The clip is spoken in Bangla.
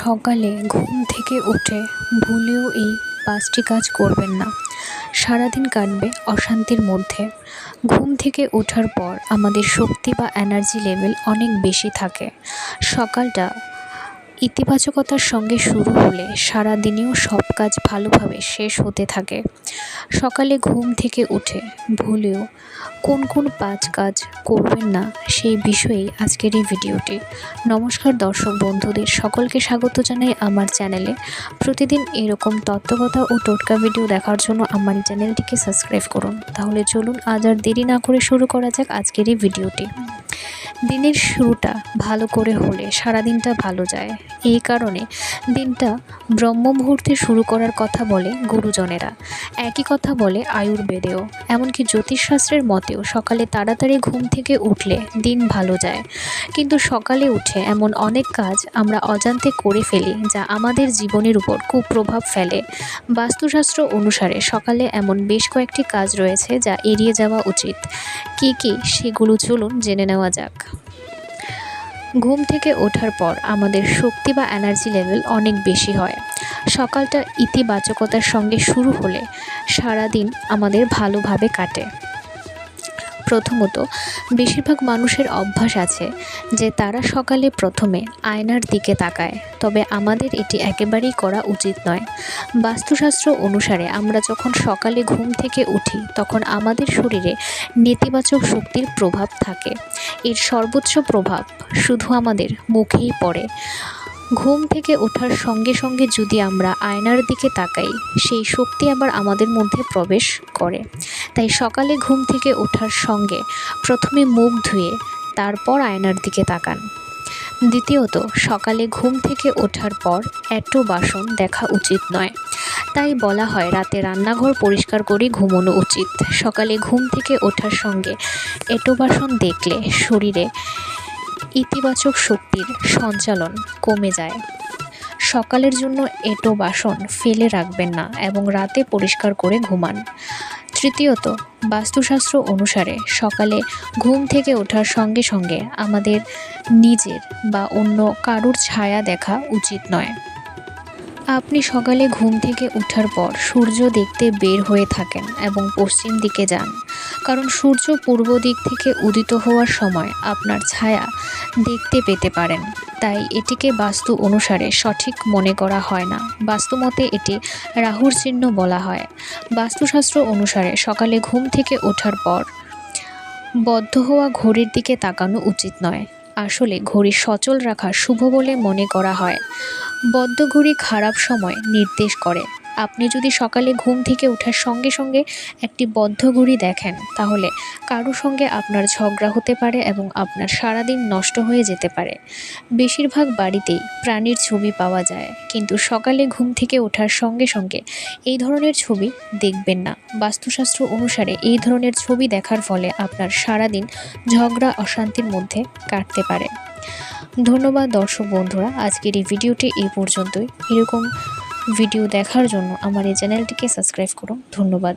সকালে ঘুম থেকে উঠে ভুলেও এই পাঁচটি কাজ করবেন না। সারাদিন কাটবে অশান্তির মধ্যে। ঘুম থেকে ওঠার পর আমাদের শক্তি বা এনার্জি লেভেল অনেক বেশি থাকে। সকালটা ইতিবাচকতার সঙ্গে শুরু হলে সারা দিনেও সব কাজ ভালোভাবে শেষ হতে থাকে। সকালে ঘুম থেকে উঠে ভুলেও কোন কোন পাঁচ কাজ করবেন না সেই বিষয়েই আজকের এই ভিডিওটি। নমস্কার দর্শক বন্ধুদের, সকলকে স্বাগত জানাই আমার চ্যানেলে। প্রতিদিন এরকম তত্ত্বকথা ও টোটকা ভিডিও দেখার জন্য আমার চ্যানেলটিকে সাবস্ক্রাইব করুন। তাহলে চলুন আজ আর দেরি না করে শুরু করা যাক আজকের এই ভিডিওটি। দিনের শুরুটা ভালো করে হলে সারা দিনটা ভালো যায়। এই কারণে দিনটা ব্রহ্ম মুহূর্তে শুরু করার কথা বলে গুরুজনেরা। একই কথা বলে আয়ুর্বেদেও। এমনকি জ্যোতিষশাস্ত্রের মতেও সকালে তাড়াতাড়ি ঘুম থেকে উঠলে দিন ভালো যায়। কিন্তু সকালে উঠে এমন অনেক কাজ আমরা অজান্তে করে ফেলি যা আমাদের জীবনের উপর কুপ্রভাব ফেলে। বাস্তুশাস্ত্র অনুসারে সকালে এমন বেশ কয়েকটি কাজ রয়েছে যা এড়িয়ে যাওয়া উচিত। কি কি? সেগুলো চলুন জেনে নেওয়া যাক। ঘুম থেকে ওঠার পর আমাদের শক্তি বা এনার্জি লেভেল অনেক বেশি হয়। সকালটা ইতিবাচকতার সঙ্গে শুরু হলে সারা দিন আমাদের ভালোভাবে কাটে। প্রথমত, বেশিরভাগ মানুষের অভ্যাস আছে যে তারা সকালে প্রথমে আয়নার দিকে তাকায়। তবে আমাদের এটি একেবারেই করা উচিত নয়। বাস্তুশাস্ত্র অনুসারে আমরা যখন সকালে ঘুম থেকে উঠি, তখন আমাদের শরীরে নেতিবাচক শক্তির প্রভাব থাকে। এর সর্বোচ্চ প্রভাব শুধু আমাদের মুখেই পড়ে। ঘুম থেকে ওঠার সঙ্গে সঙ্গে যদি আমরা আয়নার দিকে তাকাই, সেই শক্তি আবার আমাদের মধ্যে প্রবেশ করে। তাই সকালে ঘুম থেকে ওঠার সঙ্গে প্রথমে মুখ ধুয়ে তারপর আয়নার দিকে তাকান। দ্বিতীয়ত, সকালে ঘুম থেকে ওঠার পর এটো বাসন দেখা উচিত নয়। তাই বলা হয় রাতে রান্নাঘর পরিষ্কার করে ঘুমোনো উচিত। সকালে ঘুম থেকে ওঠার সঙ্গে এটো বাসন দেখলে শরীরে ইতিবাচক শক্তির সঞ্চালন কমে যায়। সকালের জন্য এটো বাসন ফেলে রাখবেন না এবং রাতে পরিষ্কার করে ঘুমান। তৃতীয়ত, বাস্তুশাস্ত্র অনুসারে সকালে ঘুম থেকে ওঠার সঙ্গে সঙ্গে আমাদের নিজের বা অন্য কারুর ছায়া দেখা উচিত নয়। আপনি সকালে ঘুম থেকে ওঠার পর সূর্য দেখতে বের হয়ে থাকেন এবং পশ্চিম দিকে যান। কারণ সূর্য পূর্ব দিক থেকে উদিত হওয়ার সময় আপনার ছায়া দেখতে পেতে পারেন। তাই এটিকে বাস্তু অনুসারে সঠিক মনে করা হয় না। বাস্তুমতে এটি রাহুর চিহ্ন বলা হয়। বাস্তুশাস্ত্র অনুসারে সকালে ঘুম থেকে ওঠার পর বদ্ধ হওয়া ঘড়ির দিকে তাকানো উচিত নয়। আসলে ঘড়ি সচল রাখা শুভ বলে মনে করা হয়। বদ্ধ ঘড়ি খারাপ সময় নির্দেশ করে। আপনি যদি সকালে ঘুম থেকে ওঠার সঙ্গে সঙ্গে একটি বদ্ধ ঘড়ি দেখেন, তাহলে কারও সঙ্গে আপনার ঝগড়া হতে পারে এবং আপনার সারাদিন নষ্ট হয়ে যেতে পারে। বেশিরভাগ বাড়িতেই প্রাণীর ছবি পাওয়া যায়, কিন্তু সকালে ঘুম থেকে ওঠার সঙ্গে সঙ্গে এই ধরনের ছবি দেখবেন না। বাস্তুশাস্ত্র অনুসারে এই ধরনের ছবি দেখার ফলে আপনার সারাদিন ঝগড়া, অশান্তির মধ্যে কাটতে পারে। ধন্যবাদ দর্শক বন্ধুরা, আজকের এই ভিডিওটি এই পর্যন্তই। এরকম ভিডিও দেখার জন্য আমার এই চ্যানেলটিকে সাবস্ক্রাইব করুন। ধন্যবাদ।